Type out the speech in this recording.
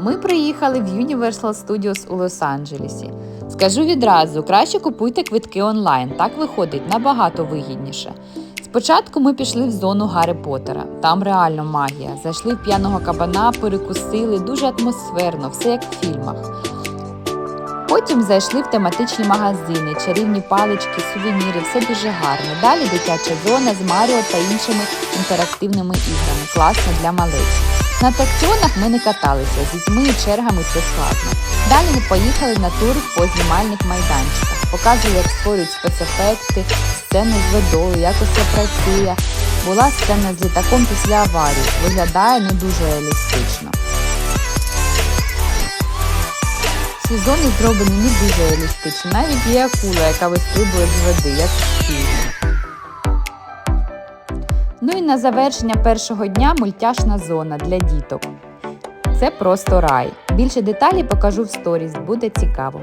Ми приїхали в Universal Studios у Лос-Анджелесі. Скажу відразу, краще купуйте квитки онлайн, так виходить набагато вигідніше. Спочатку ми пішли в зону Гаррі Поттера. Там реально магія. Зайшли в п'яного кабана, перекусили, дуже атмосферно, все як в фільмах. Потім зайшли в тематичні магазини, чарівні палички, сувеніри, все дуже гарно. Далі дитяча зона з Маріо та іншими інтерактивними іграми. Класно для малечі. На атракціонах ми не каталися, з дітьми і чергами це складно. Далі ми поїхали на тур по знімальних майданчиках. Показували, як створюють спецефекти, сцени з водою, як усе працює. Була сцена з літаком після аварії. Виглядає не дуже реалістично. Ці зони зроблені не дуже реалістично. Навіть є акула, яка вистрибує з води, як в фільмі. Ну і на завершення першого дня мультяшна зона для діток. Це просто рай. Більше деталей покажу в сторіс, буде цікаво.